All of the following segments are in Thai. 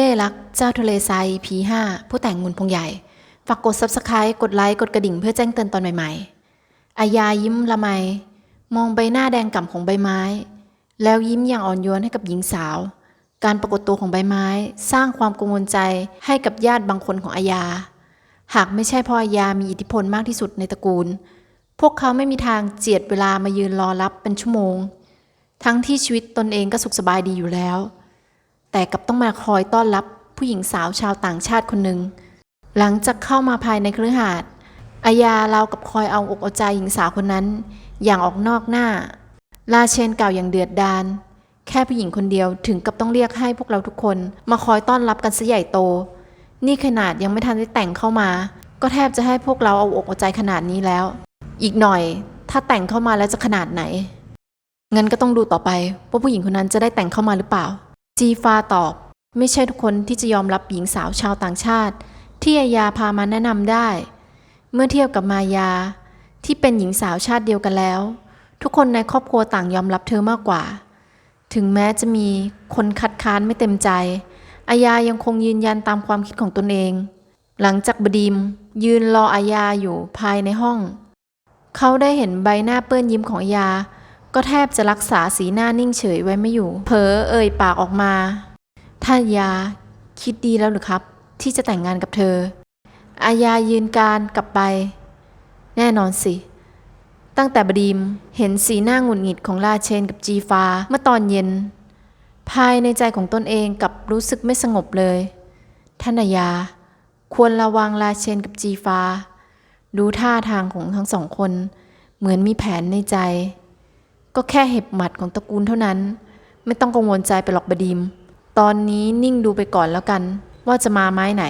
ล่รักเจ้าทะเลทราย EP 5ผู้แต่งมุนพงใหญ่ ฝากกด Subscribe กดไลค์ กดกระดิ่งเพื่อแจ้งเตือนตอนใหม่ๆอายายิ้มละไม มองใบหน้าแดงก่ำของใบไม้ แล้วยิ้มอย่างอ่อนโยนให้กับหญิงสาว การปรากฏตัวของใบไม้ สร้างความกังวลใจให้กับญาติบางคนของอายา หากไม่ใช่เพราะอายามีอิทธิพลมากที่สุดในตระกูล พวกเขาไม่มีทางเจียดเวลามายืนรอรับเป็นชั่วโมง ทั้งที่ชีวิตตนเองก็สุขสบายดีอยู่แล้ว แต่กลับต้องมาคอยต้อนรับผู้หญิงสาวชาวต่างชาติคนหนึ่ง หลังจากเข้ามาภายในเครือหาดอายาเรากับคอยเอาอกเอาใจหญิงสาวคนนั้น อย่างออกนอกหน้า ลาเชนกล่าวอย่างเดือดดาลแค่ผู้หญิงคนเดียวถึงกับต้องเรียกให้พวกเราทุกคน มาคอยต้อนรับกันซะใหญ่โต นี่ขนาดยังไม่ทันได้แต่งเข้ามา ก็แทบจะให้พวกเราเอาอกเอาใจขนาดนี้แล้ว อีกหน่อยถ้าแต่งเข้ามาแล้วจะขนาดไหนงั้นก็ต้องดูต่อไปว่าผู้หญิงคนนั้นจะได้แต่งเข้ามาหรือเปล่า จีฟาตอบ ไม่ใช่ทุกคนที่จะยอมรับหญิงสาวชาวต่างชาติ ที่อายาพามาแนะนำได้ เมื่อเทียบกับมายา ที่เป็นหญิงสาวชาติเดียวกันแล้ว ทุกคนในครอบครัวต่างยอมรับเธอมากกว่า ถึงแม้จะมีคนคัดค้านไม่เต็มใจ อายายังคงยืนยันตามความคิดของตนเอง หลังจากบดีมยืนรออายาอยู่ภายในห้อง เขาได้เห็นใบหน้าเปื้อนยิ้มของอายา ก็แทบจะรักษาสีหน้านิ่งเฉยไว้ไม่อยู่ เผลอเอ่ยปากออกมาท่านยาคิดดีแล้วหรือครับ ที่จะแต่งงานกับเธอ อายายืนการกลับไป แน่นอนสิ ตั้งแต่บดีมเห็นสีหน้าหงุดหงิดของลาเชนกับจีฟาเมื่อตอนเย็น ภายในใจของตนเองกลับรู้สึกไม่สงบเลย ท่านอายาควรระวังลาเชนกับจีฟาดูท่าทางของทั้งสองคน เหมือนมีแผนในใจ ก็แค่เห็บหมัดของตระกูลเท่านั้น ไม่ต้องกังวลใจไปหรอกบดีม ตอนนี้นิ่งดูไปก่อนแล้วกัน ว่าจะมาไม้ไหน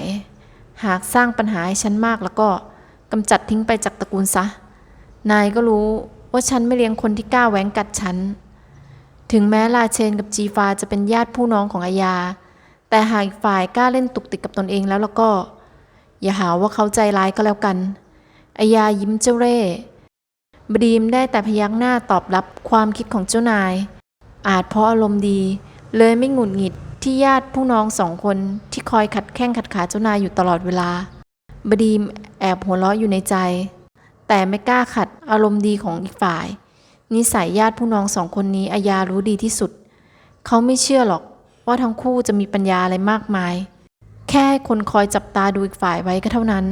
หากสร้างปัญหาให้ฉันมากแล้วก็กำจัดทิ้งไปจากตระกูลซะ นายก็รู้ว่าฉันไม่เลี้ยงคนที่กล้าแหวงกัดฉัน ถึงแม้ลาเชนกับจีฟาจะเป็นญาติผู้น้องของอายาแต่หากฝ่ายกล้าเล่นตุกติกกับตนเองแล้วแล้วก็ อย่าหาว่าเขาใจร้ายก็แล้วกันอายายิ้มเจ้าเร่ บดีมได้แต่พยักหน้าตอบรับความคิดของเจ้านาย อาจเพราะอารมณ์ดี เลยไม่หงุดหงิดที่ญาติผู้น้องสองคนที่คอยขัดแข้งขัดขาเจ้านายอยู่ตลอดเวลา บดีมแอบหัวเราะอยู่ในใจ แต่ไม่กล้าขัดอารมณ์ดีของอีกฝ่าย นิสัยญาติผู้น้องสองคนนี้อายารู้ดีที่สุด เขาไม่เชื่อหรอกว่าทั้งคู่จะมีปัญญาอะไรมากมาย แค่คนคอยจับตาดูอีกฝ่ายไว้ก็เท่านั้น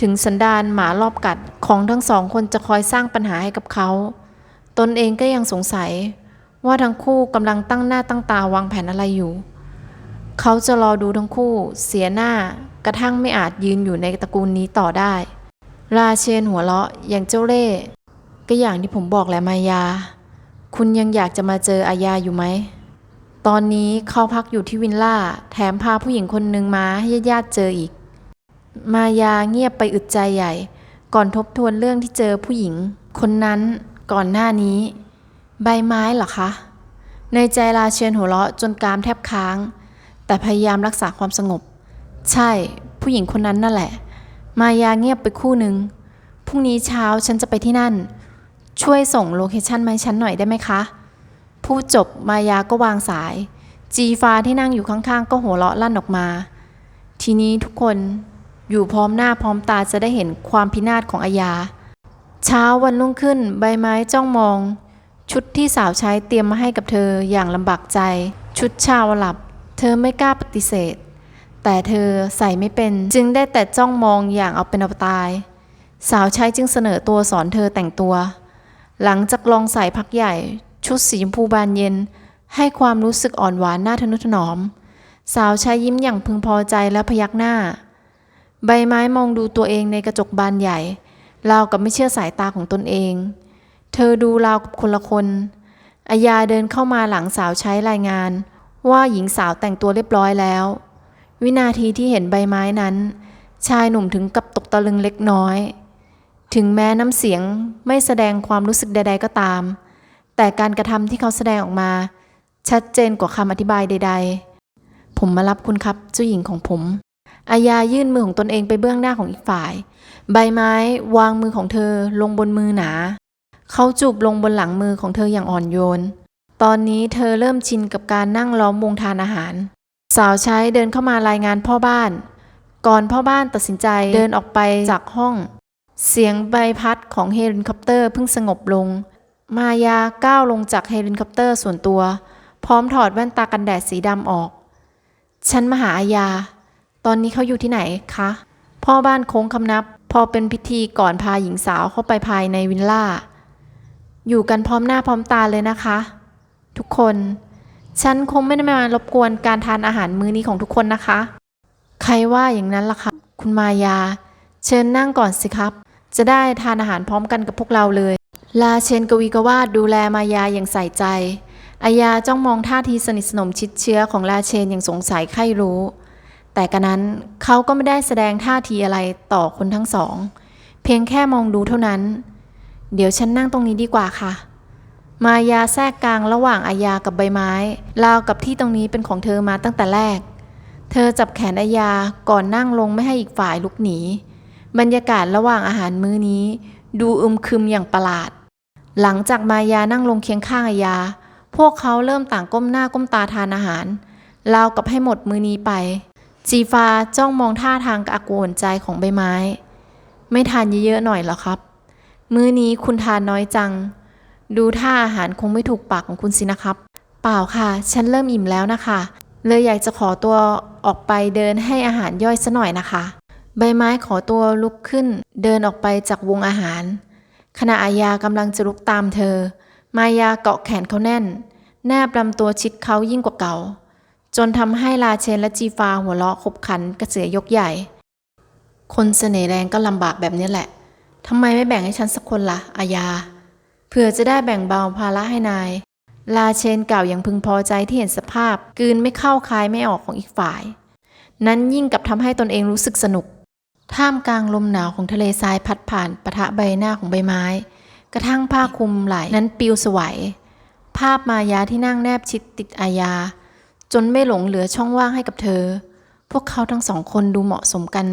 ถึงสันดานหมารอบกัดของทั้งสองคนจะคอยสร้างปัญหาให้กับเขา ตนเองก็ยังสงสัย ว่าทั้งคู่กำลังตั้งหน้าตั้งตาวางแผนอะไรอยู่ เขาจะรอดูทั้งคู่ เสียหน้ากระทั่งไม่อาจยืนอยู่ในตระกูลนี้ต่อได้ ราเชนหัวเราะอย่างเจ้าเล่ห์ก็อย่างที่ผมบอกแหละมายา คุณยังอยากจะมาเจออายาอยู่ไหม ตอนนี้เขาพักอยู่ที่วินล่า แถมพาผู้หญิงคนหนึ่งมาให้ญาติเจออีก มายาเงียบไปอึดใจใหญ่ ก่อนทบทวนเรื่องที่เจอผู้หญิง คนนั้นก่อนหน้านี้ ใบไม้เหรอคะ ในใจราเชนหัวเราะจนกรามแทบค้าง แต่พยายามรักษาความสงบ ใช่ ผู้หญิงคนนั้นนั่นแหละ มายาเงียบไปคู่หนึ่งพรุ่งนี้เช้าฉันจะไปที่นั่น ช่วยส่งโลเคชั่นมาให้ฉันหน่อยได้ไหมคะพูดจบมายาก็วางสาย จีฟ้าที่นั่งอยู่ข้างๆ ก็หัวเราะลั่นออกมา ทีนี้ทุกคน อยู่พร้อมหน้าพร้อมตาจะได้เห็นความพินาศของอาญา เช้าวันรุ่งขึ้นใบไม้จ้องมอง ชุดที่สาวใช้เตรียมมาให้กับเธออย่างลำบากใจ ชุดชาวหลับ เธอไม่กล้าปฏิเสธ แต่เธอใส่ไม่เป็นจึงได้แต่จ้องมองอย่างเอาเป็นเอาตาย สาวใช้จึงเสนอตัวสอนเธอแต่งตัว หลังจากลองใส่พักใหญ่ ชุดสีชมพูบานเย็น ให้ความรู้สึกอ่อนหวานน่าทะนุถนอม สาวใช้ยิ้มอย่างพึงพอใจและพยักหน้า ใบไม้มองดูตัวเองในกระจกบานใหญ่ ราวกับไม่เชื่อสายตาของตนเอง เธอดูราวกับคนละคนอายาเดินเข้ามาหลังสาวใช้รายงาน ว่าหญิงสาวแต่งตัวเรียบร้อยแล้ว วินาทีที่เห็นใบไม้นั้น ชายหนุ่มถึงกับตกตะลึงเล็กน้อย ถึงแม้น้ำเสียงไม่แสดงความรู้สึกใด ๆ ก็ตาม แต่การกระทำที่เขาแสดงออกมา ชัดเจนกว่าคำอธิบายใด ๆ ผมมารับคุณครับเจ้าหญิงของผม อายายื่นมือของตนเองไปเบื้องหน้าของอีกฝ่าย ใบไม้วางมือของเธอลงบนมือหนา เขาจูบลงบนหลังมือของเธออย่างอ่อนโยน ตอนนี้เธอเริ่มชินกับการนั่งล้อมวงทานอาหาร สาวใช้เดินเข้ามารายงานพ่อบ้าน ก่อนพ่อบ้านตัดสินใจเดินออกไปจากห้อง เสียงใบพัดของเฮลิคอปเตอร์เพิ่งสงบลง มายาก้าวลงจากเฮลิคอปเตอร์ส่วนตัว พร้อมถอดแว่นตากันแดดสีดำออก ฉันมาหาอาญา ตอนนี้เขาอยู่ที่ไหนคะ พ่อบ้านโค้งคำนับ พอเป็นพิธีก่อนพาหญิงสาวเข้าไปภายในวิลล่า อยู่กันพร้อมหน้าพร้อมตาเลยนะคะ ทุกคน ฉันคงไม่ได้มารบกวนการทานอาหารมื้อนี้ของทุกคนนะคะ ใครว่าอย่างนั้นล่ะครับคุณมายา เชิญนั่งก่อนสิครับ จะได้ทานอาหารพร้อมกันกับพวกเราเลย ลาเชนกวีกวาดดูแลมายาอย่างใส่ใจอายาจ้องมองท่าทีสนิทสนมชิดเชื้อของลาเชนอย่างสงสัยใครรู้ แต่กระนั้นเขาก็ไม่ได้แสดงท่าทีอะไรต่อคนทั้งสอง เพียงแค่มองดูเท่านั้น เดี๋ยวฉันนั่งตรงนี้ดีกว่าค่ะ มายาแทรกกลางระหว่างอายากับใบไม้ราวกับที่ตรงนี้เป็นของเธอมาตั้งแต่แรก เธอจับแขนอายาก่อนนั่งลงไม่ให้อีกฝ่ายลุกหนี บรรยากาศระหว่างอาหารมื้อนี้ ดูอึมครึมอย่างประหลาด หลังจากมายานั่งลงเคียงข้างอายา พวกเขาเริ่มต่างก้มหน้าก้มตาทานอาหารราวกับให้หมดมื้อนี้ไป จีฟาจ้องมองท่าทางอักวนใจของใบไม้ ไม่ทานเยอะๆหน่อยหรอครับ มื้อนี้คุณทานน้อยจัง ดูท่าอาหารคงไม่ถูกปากของคุณสินะครับ เปล่าค่ะ ฉันเริ่มอิ่มแล้วนะคะ เลยอยากจะขอตัวออกไปเดินให้อาหารย่อยซะหน่อยนะคะ ใบไม้ขอตัวลุกขึ้น เดินออกไปจากวงอาหาร ขณะอายากำลังจะลุกตามเธอ มายาเกาะแขนเขาแน่น แนบลำตัวชิดเขายิ่งกว่าเก่า จนทำให้ลาเชนและจีฟาหัวเราะขบขันกระเสือยกใหญ่ คนเสน่ห์แรงก็ลำบากแบบนี้แหละทำไมไม่แบ่งให้ฉันสักคนละ่ะอายาเพื่อจะได้แบ่งเบาภาระให้นาย ลาเชนกล่าวอย่างพึงพอใจที่เห็นสภาพกืนไม่เข้าคายไม่ออกของอีกฝ่าย นั้นยิ่งกับทำให้ตนเองรู้สึกสนุก ท่ามกลางลมหนาวของทะเลทรายพัดผ่านปะทะใบหน้าของใบไม้ กระทั่งผ้าคลุมไหล่นั้นปลิวสวยภาพมายาที่นั่งแนบชิดติดอายา จนไม่หลงเหลือช่องว่างให้กับเธอ พวกเขาทั้งสองคนดูเหมาะสมกัน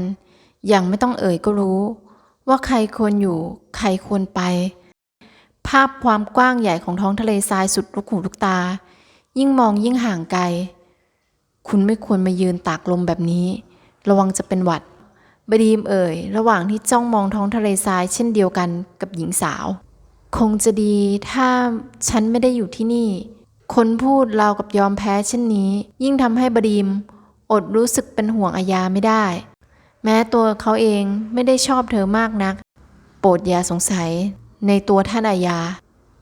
อย่างไม่ต้องเอ่ยก็รู้ ว่าใครควรอยู่ใครควรไป ภาพความกว้างใหญ่ของท้องทะเลทรายสุดลูกหูลูกตา ยิ่งมองยิ่งห่างไกล คุณไม่ควรมายืนตากลมแบบนี้ ระวังจะเป็นหวัด บดีมเอ่ย ระหว่างที่จ้องมองท้องทะเลทรายเช่นเดียวกันกับหญิงสาว คงจะดีถ้าฉันไม่ได้อยู่ที่นี่ คนพูดเรากับยอมแพ้เช่นนี้ ยิ่งทำให้บดีม อดรู้สึกเป็นห่วงอายาไม่ได้ แม้ตัวเขาเองไม่ได้ชอบเธอมากนัก โปรดอย่าสงสัยในตัวท่านอายา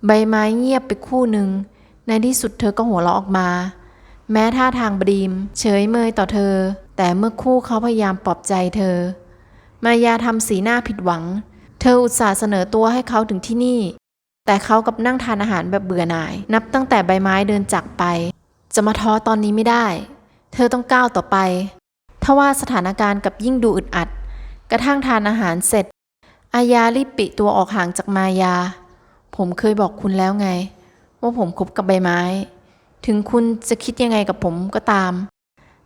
ใบไม้เงียบไปคู่หนึ่ง ในที่สุดเธอก็หัวเราะออกมา แม้ท่าทางบดีม เฉยเมยต่อเธอ แต่เมื่อคู่เขาพยายามปลอบใจเธอ มายาทำสีหน้าผิดหวัง เธออุตส่าห์เสนอตัวให้เขาถึงที่นี่ แต่เขากับนั่งทานอาหารแบบเบื่อหน่าย นับตั้งแต่ใบไม้เดินจากไป จะมาท้อตอนนี้ไม่ได้ เธอต้องก้าวต่อไปทว่าสถานการณ์กับยิ่งดูอึดอัด กระทั่งทานอาหารเสร็จ อายารีบปิตัวออกห่างจากมายา ผมเคยบอกคุณแล้วไง ว่าผมคบกับใบไม้ ถึงคุณจะคิดยังไงกับผมก็ตาม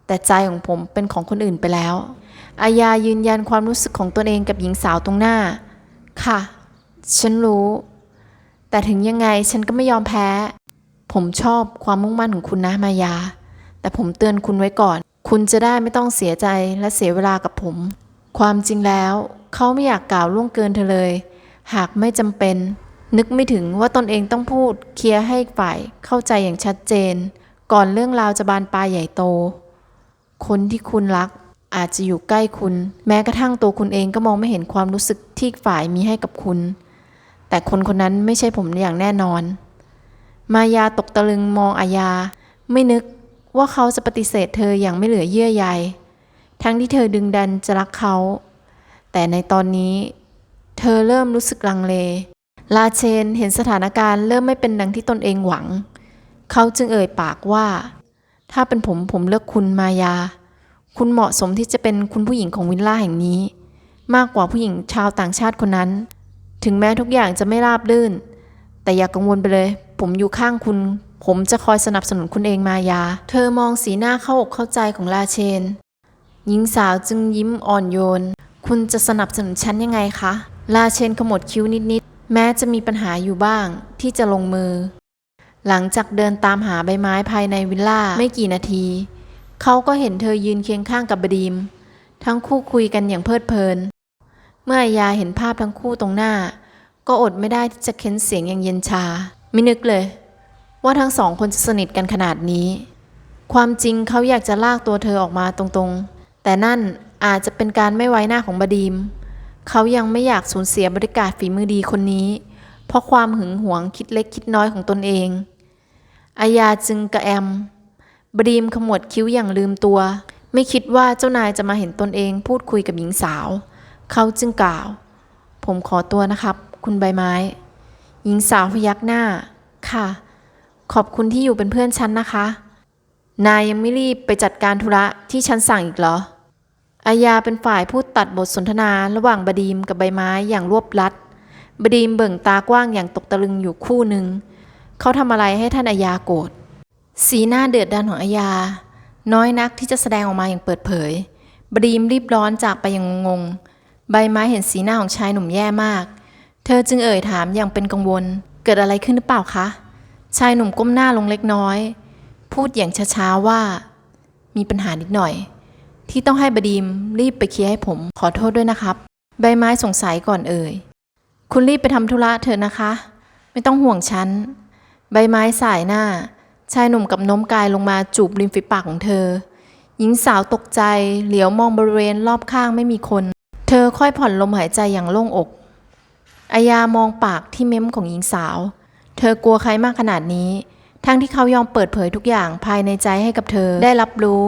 แต่ใจของผมเป็นของคนอื่นไปแล้วอายายืนยันความรู้สึกของตนเองกับหญิงสาวตรงหน้า ค่ะ ฉันรู้ แต่ถึงยังไงฉันก็ไม่ยอมแพ้ ผมชอบความมุ่งมั่นของคุณนะมายา แต่ผมเตือนคุณไว้ก่อน คุณจะได้ไม่ต้องเสียใจและเสียเวลากับผม ความจริงแล้ว เขาไม่อยากกล่าวล่วงเกินเธอเลย หากไม่จำเป็น นึกไม่ถึงว่าตนเองต้องพูดเคลียร์ให้ฝ่ายเข้าใจอย่างชัดเจน ก่อนเรื่องราวจะบานปลายใหญ่โต คนที่คุณรักอาจจะอยู่ใกล้คุณ แม้กระทั่งตัวคุณเองก็มองไม่เห็นความรู้สึกที่ฝ่ายมีให้กับคุณ แต่คนคนนั้นไม่ใช่ผมอย่างแน่นอน มายาตกตะลึงมองอายาไม่นึกว่าเขาจะปฏิเสธเธออย่างไม่เหลือเยื่อใย ทั้งที่เธอดึงดันจะรักเขา แต่ในตอนนี้ เธอเริ่มรู้สึกลังเล ลาเชนเห็นสถานการณ์เริ่มไม่เป็นดังที่ตนเองหวัง เขาจึงเอ่ยปากว่า ถ้าเป็นผมผมเลือกคุณมายา คุณเหมาะสมที่จะเป็นคุณผู้หญิงของวิลล่าแห่งนี้ มากกว่าผู้หญิงชาวต่างชาติคนนั้น ถึงแม้ทุกอย่างจะไม่ราบรื่น แต่อย่ากกังวลไปเลย ผมอยู่ข้างคุณ ผมจะคอยสนับสนุนคุณเองมายา เธอมองสีหน้าเข้าอกเข้าใจของลาเชน หญิงสาวจึงยิ้มอ่อนโยน คุณจะสนับสนุนฉันยังไงคะลาเชนขมวดคิ้วนิดๆ แม้จะมีปัญหาอยู่บ้างที่จะลงมือ หลังจากเดินตามหาใบไม้ภายในวิลล่าไม่กี่นาที เขาก็เห็นเธอยืนเคียงข้างกับบดีม ทั้งคู่คุยกันอย่างเพลิดเพลิน เมื่ออายาเห็นภาพทั้งคู่ตรงหน้า ก็อดไม่ได้ที่จะเค้นเสียงอย่างเย็นชา ไม่นึกเลย ว่าทั้งสองคนจะสนิทกันขนาดนี้ ความจริงเขาอยากจะลากตัวเธอออกมาตรงๆ แต่นั่นอาจจะเป็นการไม่ไว้หน้าของบดีม เขายังไม่อยากสูญเสียบริการฝีมือดีคนนี้ เพราะความหึงหวงคิดเล็กคิดน้อยของตนเอง อายาจึงกระแอม บดีมขมวดคิ้วอย่างลืมตัว ไม่คิดว่าเจ้านายจะมาเห็นตนเองพูดคุยกับหญิงสาว เขาจึงกล่าว ผมขอตัวนะครับ คุณใบไม้ หญิงสาวพยักหน้า ค่ะ ขอบคุณที่อยู่เป็นเพื่อนฉันนะคะ นายยังไม่รีบไปจัดการธุระที่ฉันสั่งอีกเหรอ อายาเป็นฝ่ายพูดตัดบทสนทนาระหว่างบดีมกับใบไม้อย่างรวบลัด บดีมเบิ่งตากว้างอย่างตกตะลึงอยู่คู่หนึ่ง เขาทำอะไรให้ท่านอายาโกรธ สีหน้าเดือดดันของอายาน้อยนักที่จะแสดงออกมาอย่างเปิดเผย บดีมรีบร้อนจากไปอย่างงงๆ ใบไม้เห็นสีหน้าของชายหนุ่มแย่มาก เธอจึงเอ่ยถามอย่างเป็นกังวล เกิดอะไรขึ้นหรือเปล่าคะ ชายหนุ่มก้มหน้าลงเล็กน้อย พูดอย่างช้าๆว่า มีปัญหานิดหน่อย ที่ต้องให้บดีมรีบไปเคลียร์ให้ผม ขอโทษด้วยนะครับ ใบไม้สงสัยก่อนเอ่ย คุณรีบไปทำธุระเถอะนะคะ ไม่ต้องห่วงฉัน ใบไม้สายหน้า ชายหนุ่มกับน้มกายลงมาจูบริมฝีปากของเธอ หญิงสาวตกใจ เหลียวมองบริเวณรอบข้างไม่มีคน เธอค่อยผ่อนลมหายใจอย่างโล่งอก อายามองปากที่เม้มของหญิงสาว เธอกลัวใครมากขนาดนี้ ทั้งที่เขายอมเปิดเผยทุกอย่างภายในใจให้กับเธอได้รับรู้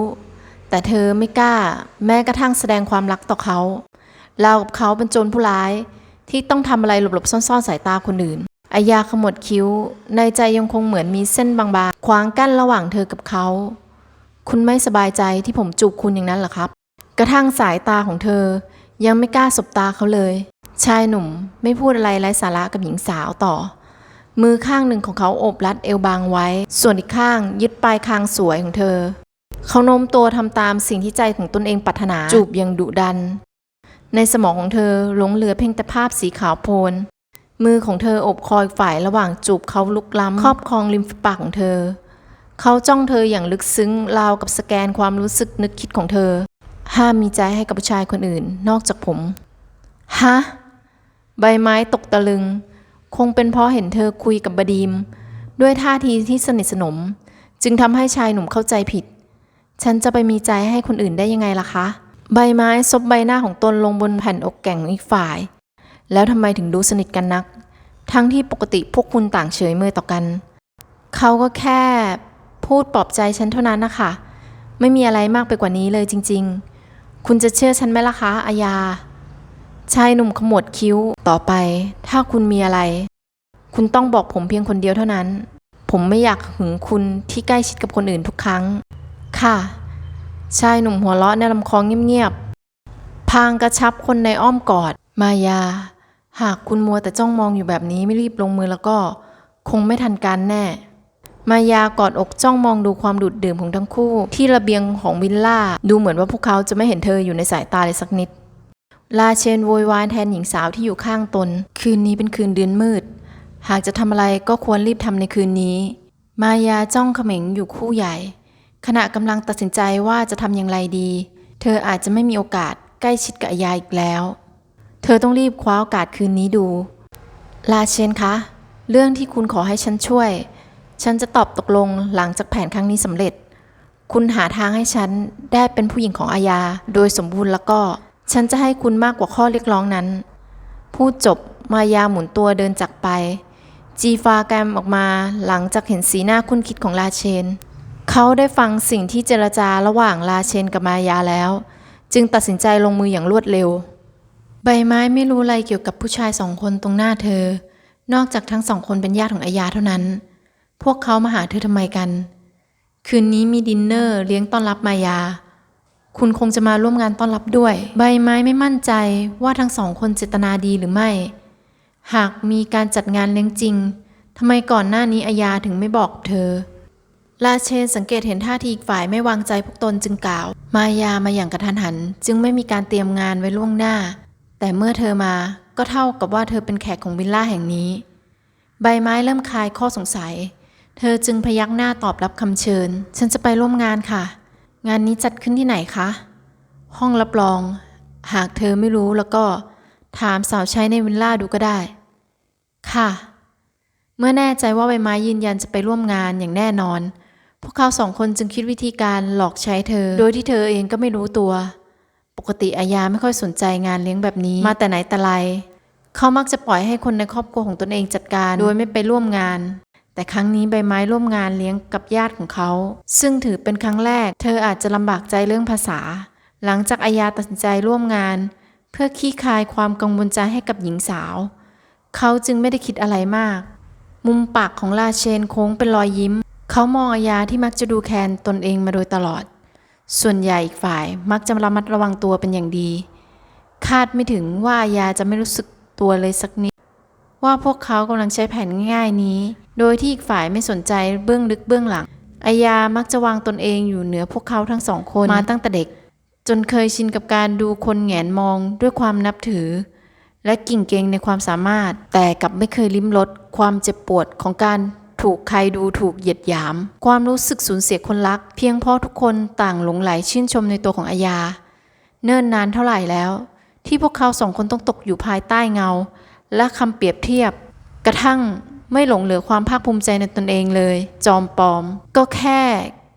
แต่เธอไม่กล้า แม้กระทั่งแสดงความรักต่อเขาเรากับเขาเป็นโจรผู้ร้าย ที่ต้องทำอะไรหลบๆซ่อนๆสายตาคนอื่นอายาขมวดคิ้ว ในใจยังคงเหมือนมีเส้นบางๆขวางกั้นระหว่างเธอกับเขา คุณไม่สบายใจที่ผมจูบคุณอย่างนั้นหรอครับ กระทั่งสายตาของเธอ ยังไม่กล้าสบตาเขาเลย ชายหนุ่มไม่พูดอะไรไร้สาระกับหญิงสาวต่อ มือข้างหนึ่งของเขาโอบรัดเอวบางไว้ ส่วนอีกข้างยึดปลายคางสวยของเธอ เขาโน้มตัวทำตามสิ่งที่ใจของตนเองปรารถนาจูบอย่างดุดัน ในสมองของเธอหลงเหลือเพียงแต่ภาพสีขาวโพลนมือของเธออบคอยฝ่ายระหว่างจูบเขาลุกล้ำครอบครองริมฝีปากของเธอ เขาจ้องเธออย่างลึกซึ้งราวกับสแกนความรู้สึกนึกคิดของเธอ ห้ามมีใจให้กับผู้ชายคนอื่น นอกจากผม ฮะ ใบไม้ตกตะลึง คงเป็นเพราะเห็นเธอคุยกับบดีม ด้วยท่าทีที่สนิทสนม จึงทำให้ชายหนุ่มเข้าใจผิด ฉันจะไปมีใจให้คนอื่นได้ยังไงล่ะคะ ใบไม้ซบใบหน้าของตนลงบนแผ่นอกแก่งองอีกฝ่าย แล้วทำไมถึงดูสนิทกันนัก ทั้งที่ปกติพวกคุณต่างเฉยเมยต่อกัน เขาก็แค่พูดปลอบใจฉันเท่านั้นนะคะ ไม่มีอะไรมากไปกว่านี้เลยจริง ๆ คุณจะเชื่อฉันไหมล่ะคะอาญาชายหนุ่มขมวดคิ้วต่อไป ถ้าคุณมีอะไร คุณต้องบอกผมเพียงคนเดียวเท่านั้น ผมไม่อยากหึงคุณที่ใกล้ชิดกับคนอื่นทุกครั้ง ค่ะ ชายหนุ่มหัวเราะในลำคอเงียบๆพางกระชับคนในอ้อมกอด มายา หากคุณมัวแต่จ้องมองอยู่แบบนี้ไม่รีบลงมือแล้วก็ คงไม่ทันการแน่ มายากอดอกจ้องมองดูความดูดดื่มของทั้งคู่ ที่ระเบียงของวิลล่า ดูเหมือนว่าพวกเขาจะไม่เห็นเธออยู่ในสายตาเลยสักนิด ลาเชนโวยวายแทนหญิงสาวที่อยู่ข้างตน คืนนี้เป็นคืนเดือนมืด หากจะทำอะไรก็ควรรีบทำในคืนนี้ มายาจ้องเขม็งอยู่คู่ใหญ่ ขณะกำลังตัดสินใจว่าจะทำอย่างไรดี เธออาจจะไม่มีโอกาสใกล้ชิดกับอายาอีกแล้ว เธอต้องรีบคว้าโอกาสคืนนี้ดู ลาเชนคะ เรื่องที่คุณขอให้ฉันช่วย ฉันจะตอบตกลงหลังจากแผนครั้งนี้สำเร็จ คุณหาทางให้ฉันได้เป็นผู้หญิงของอาญาโดยสมบูรณ์แล้วก็ ฉันจะให้คุณมากกว่าข้อเรียกร้องนั้น พูดจบมายาหมุนตัวเดินจากไป จีฟาแกรมออกมาหลังจากเห็นสีหน้าคุ้นคิดของลาเชน เขาได้ฟังสิ่งที่เจรจาระหว่างลาเชนกับมายาแล้ว จึงตัดสินใจลงมืออย่างรวดเร็ว ใบไม้ไม่รู้อะไรเกี่ยวกับผู้ชายสองคนตรงหน้าเธอ นอกจากทั้งสองคนเป็นญาติของอายาเท่านั้น พวกเขามาหาเธอทำไมกัน คืนนี้มีดินเนอร์เลี้ยงต้อนรับมายา คุณคงจะมาร่วมงานต้อนรับด้วย ใบไม้ไม่มั่นใจว่าทั้งสองคนเจตนาดีหรือไม่ หากมีการจัดงานเลี้ยงจริงทำไมก่อนหน้านี้อายาถึงไม่บอกเธอลาเชนสังเกตเห็นท่าทีอีกฝ่ายไม่วางใจพวกตนจึงกล่าว มายามาอย่างกระทันหัน จึงไม่มีการเตรียมงานไว้ล่วงหน้า แต่เมื่อเธอมาก็เท่ากับว่าเธอเป็นแขกของวิลล่าแห่งนี้ ใบไม้เริ่มคลายข้อสงสัย เธอจึงพยักหน้าตอบรับคำเชิญ ฉันจะไปร่วมงานค่ะ งานนี้จัดขึ้นที่ไหนคะ ห้องรับรอง หากเธอไม่รู้แล้วก็ถามสาวใช้ในวิลล่าดูก็ได้ ค่ะ เมื่อแน่ใจว่าใบไม้ยืนยันจะไปร่วมงานอย่างแน่นอน พวกเขาสองคนจึงคิดวิธีการหลอกใช้เธอ โดยที่เธอเองก็ไม่รู้ตัว ปกติอายาไม่ค่อยสนใจงานเลี้ยงแบบนี้ มาแต่ไหนแต่ไร เขามักจะปล่อยให้คนในครอบครัวของตนเองจัดการ โดยไม่ไปร่วมงาน แต่ครั้งนี้ใบไม้ร่วมงานเลี้ยงกับญาติของเขา ซึ่งถือเป็นครั้งแรก เธออาจจะลำบากใจเรื่องภาษา หลังจากอายาตัดสินใจร่วมงาน เพื่อขี้คายความกังวลใจให้กับหญิงสาว เขาจึงไม่ได้คิดอะไรมาก มุมปากของลาเชนโค้งเป็นรอยยิ้ม เขามองอายาที่มักจะดูแคลนตนเองมาโดยตลอด ส่วนใหญ่อีกฝ่ายมักจะระมัดระวังตัวเป็นอย่างดี คาดไม่ถึงว่าอายาจะไม่รู้สึกตัวเลยสักนิด ว่าพวกเขากำลังใช้แผนง่ายๆนี้ โดยที่อีกฝ่ายไม่สนใจเบื้องลึกเบื้องหลังอายามักจะวางตนเองอยู่เหนือพวกเขาทั้งสองคนมาตั้งแต่เด็ก จนเคยชินกับการดูคนแงนมองด้วยความนับถือ และกิ่งเกงในความสามารถ แต่กลับไม่เคยลิ้มรสความเจ็บปวดของการถูกใครดูถูกเหยียดหยาม ความรู้สึกสูญเสียคนรัก เพียงเพราะทุกคนต่างหลงไหลชื่นชมในตัวของอายา เนิ่นนานเท่าไหร่แล้ว ที่พวกเขาสองคนต้องตกอยู่ภายใต้เงา และคำเปรียบเทียบ กระทั่ง ไม่หลงเหลือความภาคภูมิใจในตนเองเลย จอมปลอม ก็แค่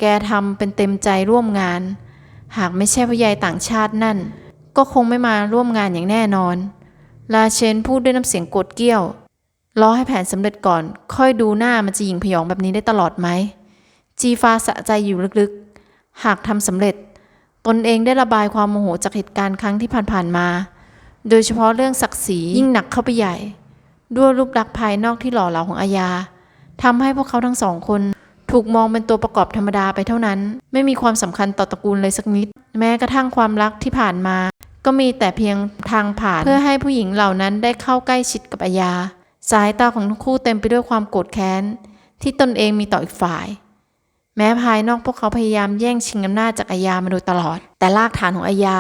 แกทำเป็นเต็มใจร่วมงาน หากไม่ใช่ผู้ใหญ่ต่างชาตินั่น ก็คงไม่มาร่วมงานอย่างแน่นอน ลาเชนพูดด้วยน้ำเสียงโกรธเกี้ยว รอให้แผนสำเร็จก่อน ค่อยดูหน้ามันจะหยิงพยองแบบนี้ได้ตลอดไหม จีฟาสะใจอยู่ลึกๆ หากทำสำเร็จ ตนเองได้ระบายความโมโหจากเหตุการณ์ครั้งที่ผ่านๆมา โดยเฉพาะเรื่องศักดิ์ศรียิ่งหนักเข้าไปใหญ่ ด้วยรูปลักษณ์ภายนอกที่หล่อเหลาของอาญาทำให้พวกเขาทั้งสองคน ถูกมองเป็นตัวประกอบธรรมดาไปเท่านั้น ไม่มีความสำคัญต่อตระกูลเลยสักนิด แม้กระทั่งความรักที่ผ่านมา ก็มีแต่เพียงทางผ่าน เพื่อให้ผู้หญิงเหล่านั้นได้เข้าใกล้ชิดกับอาญาสายตาของทั้งคู่เต็มไปด้วยความโกรธแค้น ที่ตนเองมีต่ออีกฝ่าย แม้ภายนอกพวกเขาพยายามแย่งชิงอำนาจจากอาญามาโดยตลอด แต่รากฐานของอาญา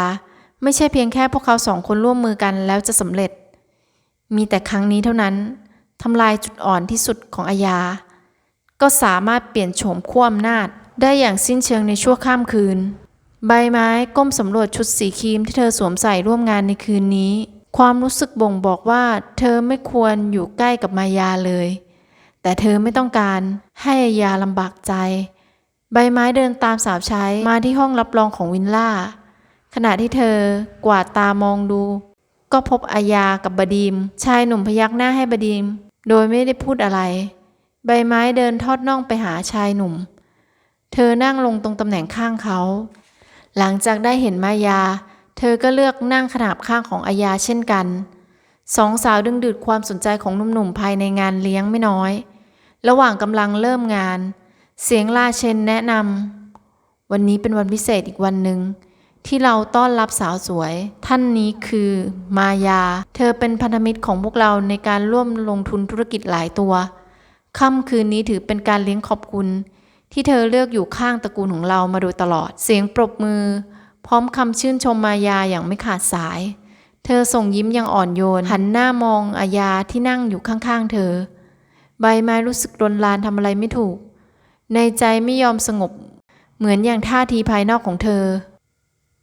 ไม่ใช่เพียงแค่พวกเขาสองคนร่วมมือกันแล้วจะสำเร็จ มีแต่ครั้งนี้เท่านั้นทำลายจุดอ่อนที่สุดของอาญา ก็สามารถเปลี่ยนโฉมขั้วอำนาจ ได้อย่างสิ้นเชิงในชั่วข้ามคืน ใบไม้ก้มสำรวจชุดสีครีมที่เธอสวมใส่ร่วมงานในคืนนี้ ความรู้สึกบ่งบอกว่า เธอไม่ควรอยู่ใกล้กับมายาเลย แต่เธอไม่ต้องการให้อายาลำบากใจ ใบไม้เดินตามสาวใช้มาที่ห้องรับรองของวินล่าขณะที่เธอกวาดตามองดู ก็พบอายากับบดีม ชายหนุ่มพยักหน้าให้บดีม โดยไม่ได้พูดอะไร ใบไม้เดินทอดน่องไปหาชายหนุ่ม เธอนั่งลงตรงตำแหน่งข้างเขา หลังจากได้เห็นมายา เธอก็เลือกนั่งขนาบข้างของอายาเช่นกันสองสาวดึงดูดความสนใจของหนุ่มๆภายในงานเลี้ยงไม่น้อย ระหว่างกำลังเริ่มงาน เสียงลาเชนแนะนำวันนี้เป็นวันพิเศษอีกวันหนึ่ง ที่เราต้อนรับสาวสวย ท่านนี้คือมายา เธอเป็นพันธมิตรของพวกเราในการร่วมลงทุนธุรกิจหลายตัวค่ำคืนนี้ถือเป็นการเลี้ยงขอบคุณ ที่เธอเลือกอยู่ข้างตระกูลของเรามาโดยตลอด เสียงปรบมือ พร้อมคำชื่นชมมายาอย่างไม่ขาดสาย เธอส่งยิ้มอย่างอ่อนโยน หันหน้ามองอายาที่นั่งอยู่ข้างๆ เธอ ใบไม้รู้สึกรนลานทำอะไรไม่ถูก ในใจไม่ยอมสงบ เหมือนอย่างท่าทีภายนอกของเธอ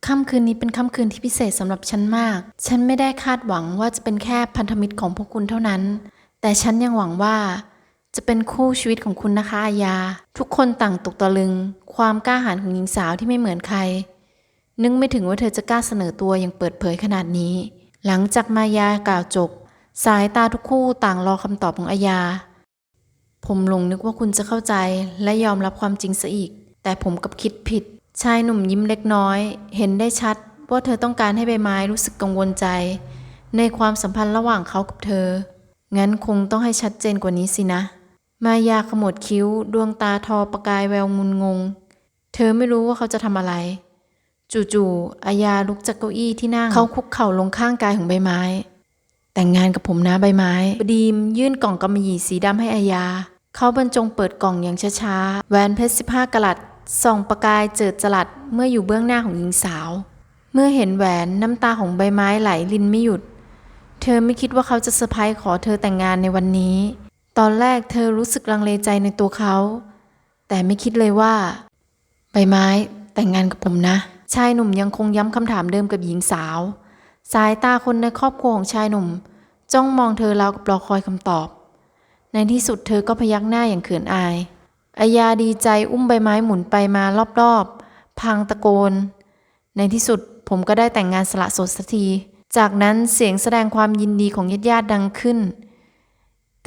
ค่ำคืนนี้เป็นค่ำคืนที่พิเศษสำหรับฉันมาก ฉันไม่ได้คาดหวังว่าจะเป็นแค่พันธมิตรของพวกคุณเท่านั้น แต่ฉันยังหวังว่า จะเป็นคู่ชีวิตของคุณนะคะอายาทุกคนต่างตกตะลึง ความกล้าหาญของหญิงสาวที่ไม่เหมือนใคร นึกไม่ถึงว่าเธอจะกล้าเสนอตัวอย่างเปิดเผยขนาดนี้ หลังจากมายากล่าวจบ สายตาทุกคู่ต่างรอคำตอบของอายาผมหลงนึกว่าคุณจะเข้าใจและยอมรับความจริงซะอีก แต่ผมกับคิดผิด ชายหนุ่มยิ้มเล็กน้อย เห็นได้ชัดว่าเธอต้องการให้ใบไม้รู้สึกกังวลใจ ในความสัมพันธ์ระหว่างเขากับเธอ งั้นคงต้องให้ชัดเจนกว่านี้สินะ มายาขมวดคิ้ว ดวงตาทอประกายแววงุนงง เธอไม่รู้ว่าเขาจะทำอะไร จู่ๆ อายาลุกจากเก้าอี้ที่นั่ง เขาคุกเข่าลงข้างกายของใบไม้ แต่งงานกับผมนะใบไม้ บดีมยื่นกล่องกำมะหยี่สีดำให้อายา เขาบรรจงเปิดกล่องอย่างช้าๆ แหวนเพชรสิบห้ากะลัด ส่องประกายเจิดจรัสเมื่ออยู่เบื้องหน้าของหญิงสาว เมื่อเห็นแหวนน้ำตาของใบไม้ไหลลินไม่หยุด เธอไม่คิดว่าเขาจะเซอร์ไพรส์ขอเธอแต่งงานในวันนี้ ตอนแรกเธอรู้สึกลังเลใจในตัวเขา แต่ไม่คิดเลยว่า ใบไม้แต่งงานกับผมนะ ชายหนุ่มยังคงย้ำคำถามเดิมกับหญิงสาว สายตาคนในครอบครัวของชายหนุ่ม จ้องมองเธอราวกับรอคอยคำตอบ ในที่สุดเธอก็พยักหน้าอย่างเขินอาย อายาดีใจอุ้มใบไม้หมุนไปมารอบๆ พังตะโกน ในที่สุดผมก็ได้แต่งงานสละสดสักที จากนั้นเสียงแสดงความยินดีของญาติๆดังขึ้น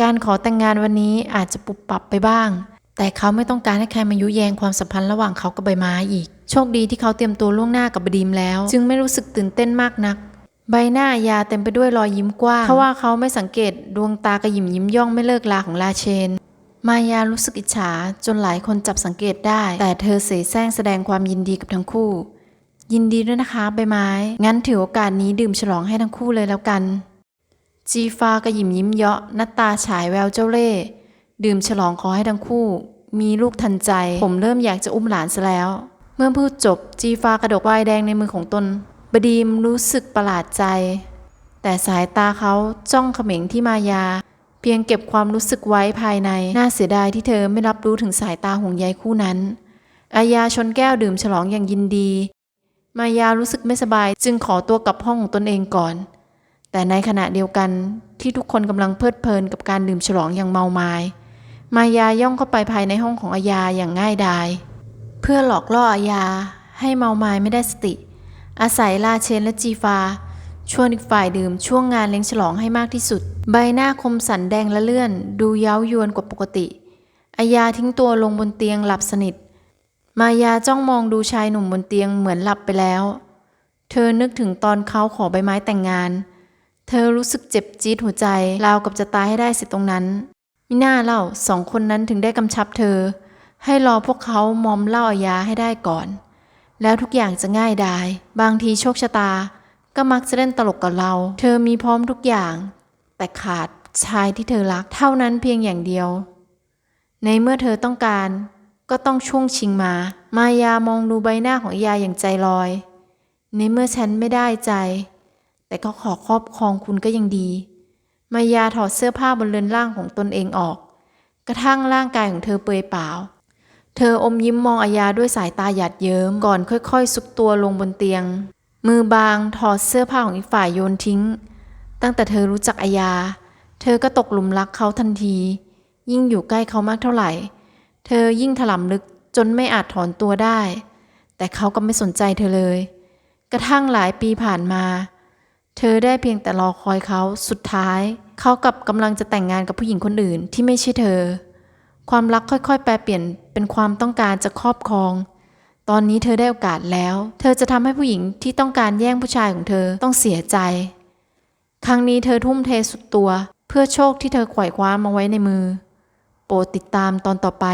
การขอแต่งงานวันนี้อาจจะปุบปับไปบ้าง แต่เขาไม่ต้องการให้ใครมายุแยงความสัมพันธ์ระหว่างเขากับใบไม้อีก โชคดีที่เขาเตรียมตัวล่วงหน้ากับบดีมแล้ว จึงไม่รู้สึกตื่นเต้นมากนัก ใบหน้าอายาเต็มไปด้วยรอยยิ้มกว้างเพราะว่าเขาไม่สังเกตดวงตากระยิมยิ้มย่องไม่เลิกลาของลาเชน มายารู้สึกอิจฉาจนหลายคนจับสังเกตได้ แต่เธอเสแสร้งแสดงความยินดีกับทั้งคู่ ยินดีด้วยนะคะใบไม้ งั้นถือโอกาสนี้ดื่มฉลองให้ทั้งคู่เลยแล้วกัน จีฟากระยิมยิ้มเยาะหน้าตาฉายแววเจ้าเล่ห์ดื่มฉลองขอให้ทั้งคู่ มีลูกทันใจ ผมเริ่มอยากจะอุ้มหลานซะแล้ว เมื่อพูดจบจีฟากระดกวน์แดงในมือของตน บดีมรู้สึกประหลาดใจ แต่สายตาเขาจ้องเขม็งที่มายา เพียงเก็บความรู้สึกไว้ภายใน น่าเสียดายที่เธอไม่รับรู้ถึงสายตาห่วงใยคู่นั้น อายาชนแก้วดื่มฉลองอย่างยินดี มายารู้สึกไม่สบายจึงขอตัวกลับห้องของตนเองก่อน แต่ในขณะเดียวกันที่ทุกคนกำลังเพลิดเพลินกับการดื่มฉลองอย่างเมาไมาย มายาย่องเข้าไปภายในห้องของอายาอย่างง่ายดาย เพื่อหลอกล่ออายาให้เมาไมายไม่ได้สติ อาศัยลาเชนและจีฟา ชวนอีกฝ่ายดื่มช่วงงานเลี้ยงฉลองให้มากที่สุด ใบหน้าคมสันแดงและเลื่อน ดูเย้ายวนกว่าปกติอายาทิ้งตัวลงบนเตียงหลับสนิท มายาจ้องมองดูชายหนุ่มบนเตียงเหมือนหลับไปแล้ว เธอนึกถึงตอนเขาขอใบไม้แต่งงาน เธอรู้สึกเจ็บจี๊ดหัวใจราวกับจะตายให้ได้สิตรงนั้นมิน่าเล่าสองคนนั้นถึงได้กำชับเธอ ให้รอพวกเขามอมเล่าอายาให้ได้ก่อน แล้วทุกอย่างจะง่ายดาย บางทีโชคชะตา ก็มักจะเล่นตลกกับเรา เธอมีพร้อมทุกอย่าง แต่ขาดชายที่เธอรักเท่านั้นเพียงอย่างเดียว ในเมื่อเธอต้องการ ก็ต้องช่วงชิงมา มายามองดูใบหน้าของยาอย่างใจลอย ในเมื่อฉันไม่ได้ใจ แต่ก็ขอครอบครองคุณก็ยังดี มายาถอดเสื้อผ้าบนเรือนร่างของตนเองออก กระทั่งร่างกายของเธอเปลือยเปล่า เธออมยิ้มมองอายาด้วยสายตาหยาดเยิ้มก่อนค่อยๆซุกตัวลงบนเตียง มือบางถอดเสื้อผ้าของอีกฝ่ายโยนทิ้ง ตั้งแต่เธอรู้จักอายา เธอก็ตกหลุมรักเขาทันที ยิ่งอยู่ใกล้เขามากเท่าไหร่ เธอยิ่งถลำลึกจนไม่อาจถอนตัวได้ แต่เขาก็ไม่สนใจเธอเลย กระทั่งหลายปีผ่านมา เธอได้เพียงแต่รอคอยเขาสุดท้าย เขากับกำลังจะแต่งงานกับผู้หญิงคนอื่นที่ไม่ใช่เธอ ความรักค่อยๆ แปลเปลี่ยนเป็นความต้องการจะครอบครอง ตอนนี้เธอได้โอกาสแล้ว เธอจะทำให้ผู้หญิงที่ต้องการแย่งผู้ชายของเธอต้องเสียใจ ครั้งนี้เธอทุ่มเทสุดตัว เพื่อโชคที่เธอไขว่คว้ามาไว้ในมือ โปรดติดตามตอนต่อไป